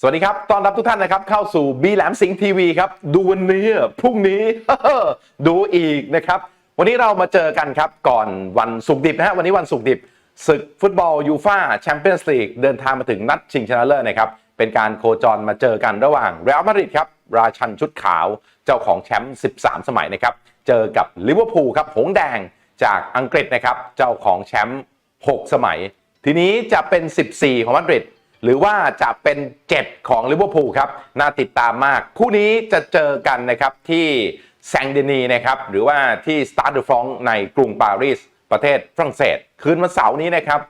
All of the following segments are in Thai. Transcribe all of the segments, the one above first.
สวัสดีครับต้อนรับทุกท่านนะครับ เข้าสู่บีแหลมสิงห์ทีวีครับ ดูวันนี้ พรุ่งนี้ ดูอีกนะครับ วันนี้เรามาเจอกันครับก่อนวันศุกร์ดิบนะฮะ วันนี้วันศุกร์ดิบ ศึกฟุตบอลยูฟ่าแชมเปี้ยนส์ลีกเดินทางมาถึงนัดชิงชนะเลิศนะครับ เป็นการโคจรมาเจอกันระหว่างเรอัลมาดริดครับ ราชันชุดขาวเจ้าของแชมป์ 13 สมัยนะครับ เจอกับลิเวอร์พูลครับ หงแดงจากอังกฤษนะครับ เจ้าของแชมป์ 6 สมัย ทีนี้จะเป็น 14 ของมาดริด หรือว่าจะเป็น7ของลิเวอร์พูลครับน่าติดตามมาก คู่นี้จะเจอกันนะครับที่แซงเดนีนะครับหรือว่าที่สตาร์ดฟรองในกรุงปารีสประเทศฝรั่งเศส คืนวันเสาร์นี้นะครับ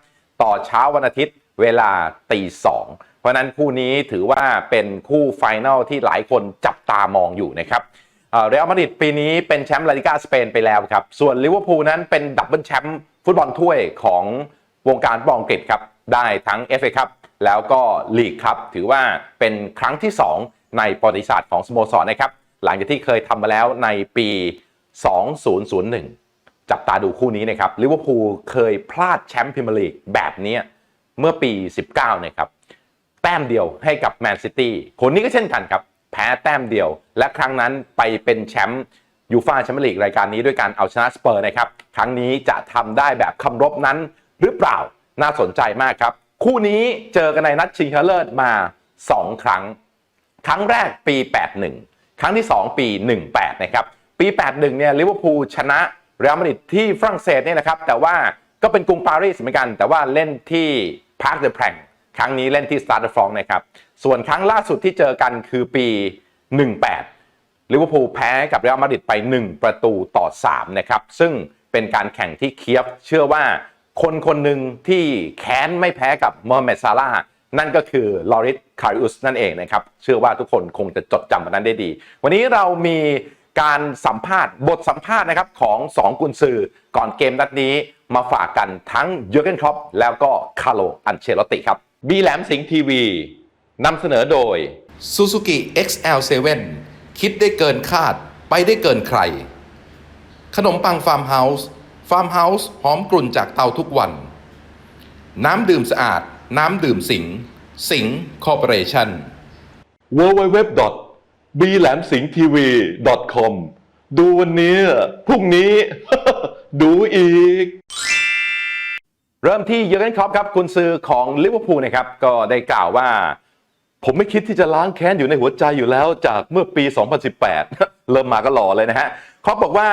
ต่อเช้าวันอาทิตย์เวลาตีสองเพราะนั้นคู่นี้ถือว่าเป็นคู่ไฟแนลที่หลายคนจับตามองอยู่นะครับเรอัลมาดริดปีนี้เป็นแชมป์ลาลิกาสเปนไปแล้วครับ ส่วนลิเวอร์พูลนั้นเป็นดับเบิลแชมป์ฟุตบอลถ้วยของวงการบอลอังกฤษครับ ได้ทั้ง FA ครับ แล้วก็ลีกครับถือว่าเป็นครั้งที่ 2 ในประวัติศาสตร์ของสโมสรนะครับ หลังจากที่เคยทำมาแล้วในปี 2001 จับตาดูคู่นี้นะครับลิเวอร์พูลเคยพลาดแชมป์พรีเมียร์ลีกแบบนี้เมื่อปี 19นะครับแต้มเดียวให้กับแมนซิตี้คนนี้ก็เช่นกันครับ แพ้แต้มเดียว และครั้งนั้นไปเป็นแชมป์ยูฟ่าแชมเปี้ยนลีกรายการนี้ด้วยการเอาชนะสเปอร์นะครับ ครั้งนี้จะทำได้แบบคำรบนั้นหรือเปล่าน่าสนใจมากครับ คู่นี้เจอกันในนัดชิงชนะเลิศมา 2 ครั้ง ครั้งแรกปี 81 ครั้งที่ 2 ปี 18 นะครับ ปี 81 เนี่ยลิเวอร์พูลชนะเรอัลมาดริดที่ฝรั่งเศสเนี่ยนะครับ แต่ว่าก็เป็นกรุงปารีสเหมือนกัน แต่ว่าเล่นที่พาร์คเดอะแพรงครั้งนี้เล่นที่สตาร์ดฟองนะครับ ส่วนครั้งล่าสุดที่เจอกันคือปี 18 ลิเวอร์พูลแพ้กับเรอัลมาดริดไป 1 ประตูต่อ 3 นะครับ ซึ่งเป็นการแข่งที่เคียบเชื่อว่า คนคนหนึ่งที่แค้นไม่แพ้กับโมฮัมเหม็ดซาลานั่นก็คือลอริสคาริอุสนั่นเองนะครับ เชื่อว่าทุกคนคงจะจดจำมันนั้นได้ดี วันนี้เรามีการสัมภาษณ์บทสัมภาษณ์นะครับของ2กุนซือก่อนเกมนัดนี้มาฝากกันทั้งเยอร์เกนครอปแล้วก็คาร์โลอันเชลติครับบีแหลมสิงห์ทีวีนำเสนอโดย Suzuki XL7 คิดได้เกินคาด ไปได้เกินใคร ขนมปังฟาร์มเฮาส์ ฟาร์มเฮาส์หอมกลุ่นจากเตาทุกวัน น้ำดื่มสะอาด น้ำดื่มสิง สิงคอร์ปอเรชั่น w w w b l a m s i n g t v c o m ดูวันนี้ พรุ่งนี้ ดูอีก เริ่มที่เยอร์เกนครอปครับกุนซือของลิเวอร์พูลนะครับ ก็ได้กล่าวว่า ผมไม่คิดที่จะล้างแค้นอยู่ในหัวใจอยู่แล้วจากเมื่อปี 2018 เริ่มมาก็หล่อเลยนะฮะครอปบอกว่า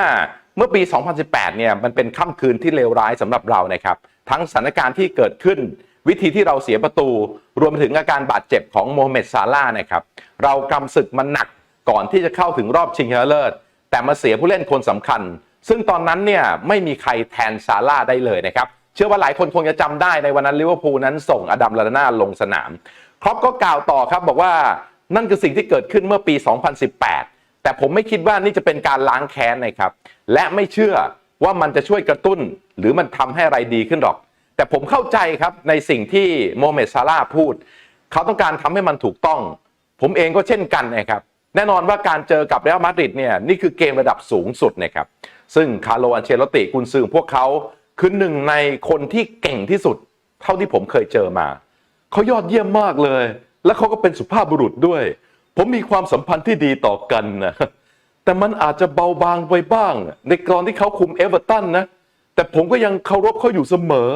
เมื่อปี 2018 เนี่ยมันเป็นค่ำคืนที่เลวร้ายสำหรับเรานะครับ ทั้งสถานการณ์ที่เกิดขึ้น วิธีที่เราเสียประตู รวมถึงอาการบาดเจ็บของโมฮัมเหม็ดซาลานะครับ เรากำศึกมันหนักก่อนที่จะเข้าถึงรอบชิงชนะเลิศ แต่มาเสียผู้เล่นคนสำคัญ ซึ่งตอนนั้นเนี่ยไม่มีใครแทนซาร่าได้เลยนะครับ เชื่อว่าหลายคนคงจะจำได้ในวันนั้นลิเวอร์พูลนั้นส่งอดัมลาลาน่าลงสนาม ครอปก็กล่าวต่อครับบอกว่านั่นคือสิ่งที่เกิดขึ้นเมื่อปี 2018 แต่ผมไม่คิดว่านี่จะเป็นการล้างแค้นนะครับ และไม่เชื่อว่ามันจะช่วยกระตุ้น หรือมันทำให้อะไรดีขึ้นหรอก แต่ผมเข้าใจครับในสิ่งที่โมเม็ดซาลาพูด เขาต้องการทำให้มันถูกต้อง ผมเองก็เช่นกันนะครับ แน่นอนว่าการเจอกับเรอัลมาดริดเนี่ยนี่คือเกมระดับสูงสุดนะครับ ซึ่งคาร์โลอันเชลติกุนซือของพวกเขาคือหนึ่งในคนที่เก่งที่สุด เท่าที่ผมเคยเจอมา เขายอดเยี่ยมมากเลย และเขาก็เป็นสุภาพบุรุษด้วย ผมมีความสัมพันธ์ที่ดีต่อกันนะแต่มันอาจจะเบาบางไปบ้าง ในกรณที่เขาคุมเอเวอร์ตันนะแต่ผมก็ยังเคารพเขาอยู่เสมอ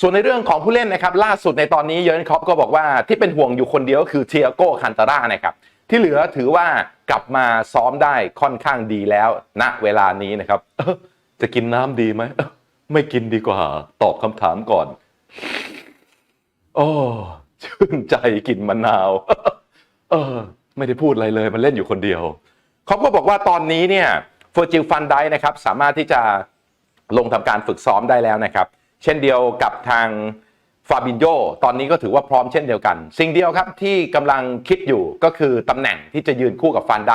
ส่วนในเรื่องของผู้เล่นนะครับ ล่าสุดในตอนนี้เยอร์นคอปก็บอกว่าที่เป็นห่วงอยู่คนเดียวก็คือเทียโกคันตาร่านะครับที่เหลือถือว่ากลับมาซ้อมได้ค่อนข้างดีแล้วณเวลานี้นะครับจะกินน้ำดีไหมไม่กินดีกว่า ตอบคำถามก่อนโอ้ชื่นใจกินมะนาว เออ ไม่ได้พูดอะไรเลย มันเล่นอยู่คนเดียว เขาก็บอกว่าตอนนี้เนี่ยเฟอร์จิลฟันไดนะครับสามารถที่จะลงทำการฝึกซ้อมได้แล้วนะครับ เช่นเดียวกับทางฟาบินโยตอนนี้ก็ถือว่าพร้อมเช่นเดียวกัน สิ่งเดียวครับที่กำลังคิดอยู่ก็คือตำแหน่งที่จะยืนคู่กับฟันได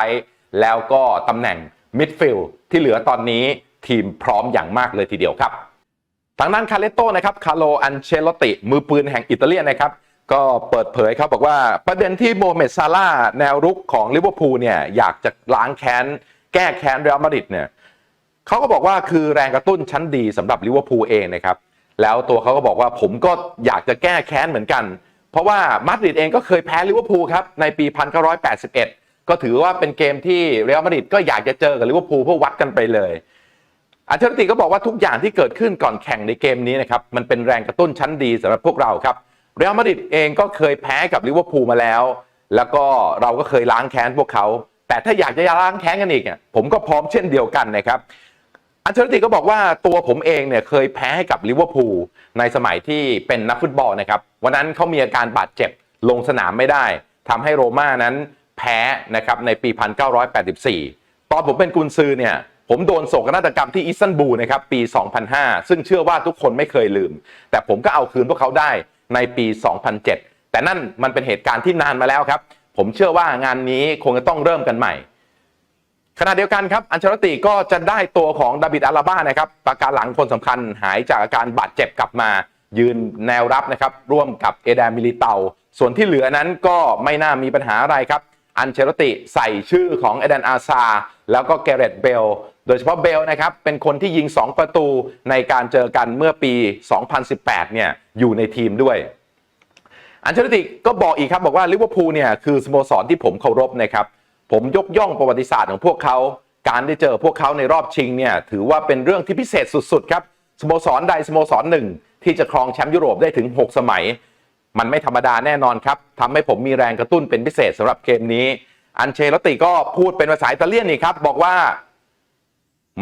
แล้วก็ตำแหน่งมิดฟิลด์ที่เหลือตอนนี้ทีมพร้อมอย่างมากเลยทีเดียวครับทางด้านคาเลโตนะครับคาโลอันเชลติมือปืนแห่งอิตาเลียนนะครับ ก็เปิดเผยครับบอกว่าประเด็นที่โมเมดซาร่าแนวรุกของลิเวอร์พูลเนี่ยอยากจะล้างแค้น แก้แค้นเรอัลมาดริดเนี่ยเขาก็บอกว่าคือแรงกระตุ้นชั้นดีสำหรับลิเวอร์พูลเองนะครับแล้วตัวเขาก็บอกว่าผมก็อยากจะแก้แค้นเหมือนกัน เพราะว่ามาดริดเองก็เคยแพ้ลิเวอร์พูลครับในปี 1981 ก็ถือว่าเป็นเกมที่เรอัลมาดริดก็อยากจะเจอกับลิเวอร์พูลเพื่อวัดกันไปเลยอัลเชอร์ติก็บอกว่าทุกอย่างที่เกิดขึ้นก่อนแข่งในเกมนี้นะครับมันเป็นแรงกระตุ้นชั้นดีสำหรับพวกเราครับ เรอัลมาดริดเองก็เคยแพ้กับลิเวอร์พูลมาแล้ว แล้วก็เราก็เคยล้างแค้นพวกเขา แต่ถ้าอยากจะล้างแค้นกันอีกอะผมก็พร้อมเช่นเดียวกันนะครับอันเชอร์ติก็บอกว่าตัวผมเองเนี่ยเคยแพ้ให้กับลิเวอร์พูลในสมัยที่เป็นนักฟุตบอลนะครับวันนั้นเขามีอาการบาดเจ็บลงสนามไม่ได้ทำให้โรม่านั้นแพ้นะครับในปี 1984 ตอนผมเป็นกุนซือเนี่ยผมโดนโศกนาฏกรรมที่อิสตันบูลนะครับปี 2005 ซึ่งเชื่อว่าทุกคนไม่เคยลืม แต่ผมก็เอาคืนพวกเขาได้ ในปี 2007 แต่นั่นมันเป็นเหตุการณ์ที่นานมาแล้วครับ ผมเชื่อว่างานนี้คงจะต้องเริ่มกันใหม่ขณะเดียวกันครับ อันเชลติก็จะได้ตัวของดาบิดอาราบ้านะครับประการหลังคนสำคัญหายจากอาการบาดเจ็บกลับมา ยืนแนวรับนะครับ ร่วมกับเอเดามิลิเตา ส่วนที่เหลือนั้นก็ไม่น่ามีปัญหาอะไรครับ อันเชลติใส่ชื่อของเอเดนอาซา แล้วก็เกเรตเบล โดยเฉพาะเบลนะครับเป็นคนที่ยิง 2 ประตูในการเจอกันเมื่อปี 2018 เนี่ยอยู่ในทีมด้วย อันเชลติก็บอกอีกครับบอกว่าลิเวอร์พูลเนี่ยคือสโมสรที่ผมเคารพนะครับผมยกย่องประวัติศาสตร์ของพวกเขา การได้เจอพวกเขาในรอบชิงเนี่ยถือว่าเป็นเรื่องที่พิเศษสุดๆครับสโมสรใดสโมสรหนึ่ง ที่จะครองแชมป์ยุโรปได้ถึง 6 สมัย มันไม่ธรรมดาแน่นอนครับทำให้ผมมีแรงกระตุ้นเป็นพิเศษสำหรับเกมนี้ อันเชลติก็พูดเป็นภาษาอิตาเลียนนี่ครับบอกว่า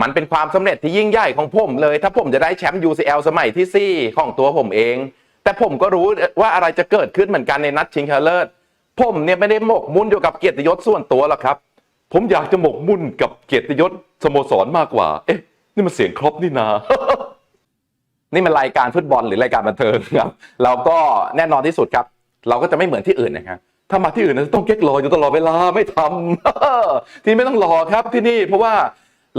มันเป็นความสำเร็จที่ยิ่งใหญ่ของผมเลย ถ้าผมจะได้แชมป์ UCL สมัยที่ 4 ของตัวผมเอง แต่ผมก็รู้ว่าอะไรจะเกิดขึ้นเหมือนกันในนัดชิงชนะเลิศผมเนี่ยไม่ได้หมกมุ่นอยู่กับเกียรติยศส่วนตัวหรอกครับ ผมอยากจะหมกมุ่นกับเกียรติยศสโมสรมากกว่า เอ๊ะ นี่มันเสียงครบนี่นานี่มันรายการฟุตบอลหรือรายการบันเทิงครับ เราก็แน่นอนที่สุดครับ เราก็จะไม่เหมือนที่อื่นนะครับถ้ามาที่อื่นนะต้องเก๊กรออยู่ตลอดเวลาไม่ทำที่ไม่ต้องรอครับที่นี่เพราะว่า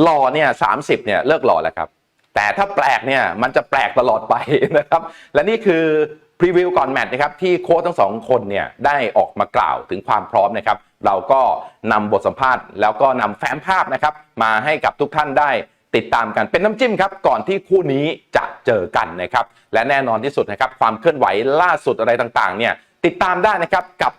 หล่อเนี่ยสาเนี่ยเลิกหล่อแล้วครับ แต่ถ้าแปลกเนี่ยมันจะแปลกตลอดไปนะครับ และนี่คือพรีวิวก่อนแมตช์นะครับที่โค้ชทั้งสองคนเนี่ยได้ออกมากล่าวถึงความพร้อมนะครับ เราก็นำบทสัมภาษณ์ แล้วก็นำแฟ้มภาพนะครับ มาให้กับทุกท่านได้ติดตามกันเป็นน้ำจิ้มครับ ก่อนที่คู่นี้จะเจอกันนะครับ และแน่นอนที่สุดนะครับ ความเคลื่อนไหวล่าสุดอะไรต่างๆเนี่ยติดตามได้นะครับกับ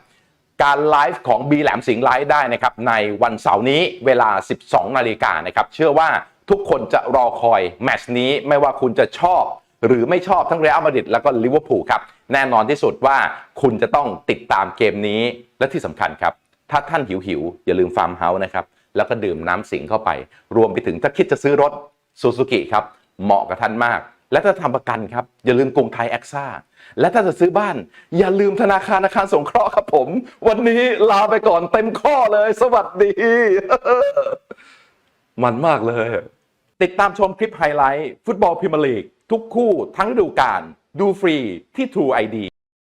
การไลฟ์ของ B แหลมสิงห์ไลฟ์ได้นะครับในวันเสาร์นี้เวลา 12 นาฬิกานะครับเชื่อว่าทุกคนจะรอคอยแมตช์นี้ไม่ว่าคุณจะชอบ หรือไม่ชอบทั้งเรอัลมาดริดแล้วก็ลิเวอร์พูลครับแน่นอนที่สุดว่าคุณจะต้องติดตามเกมนี้และที่สำคัญครับ ถ้าท่านหิวหิวอย่าลืมฟาร์มเฮาส์นะครับแล้วก็ดื่มน้ำสิงเข้าไป รวมไปถึงถ้าคิดจะซื้อรถซูซูกิครับเหมาะกับท่านมาก และถ้าทำประกันครับ อย่าลืมกรุงไทยแอคซ่าและถ้าจะซื้อบ้าน อย่าลืมธนาคารอาคารสงเคราะห์ครับผม วันนี้ลาไปก่อนเต็มข้อเลย สวัสดี มันมากเลย ติดตามชมคลิปไฮไลท์ ฟุตบอลพรีเมียร์ลีก ทุกคู่ทั้งฤดูกาลดูฟรีที่ True ID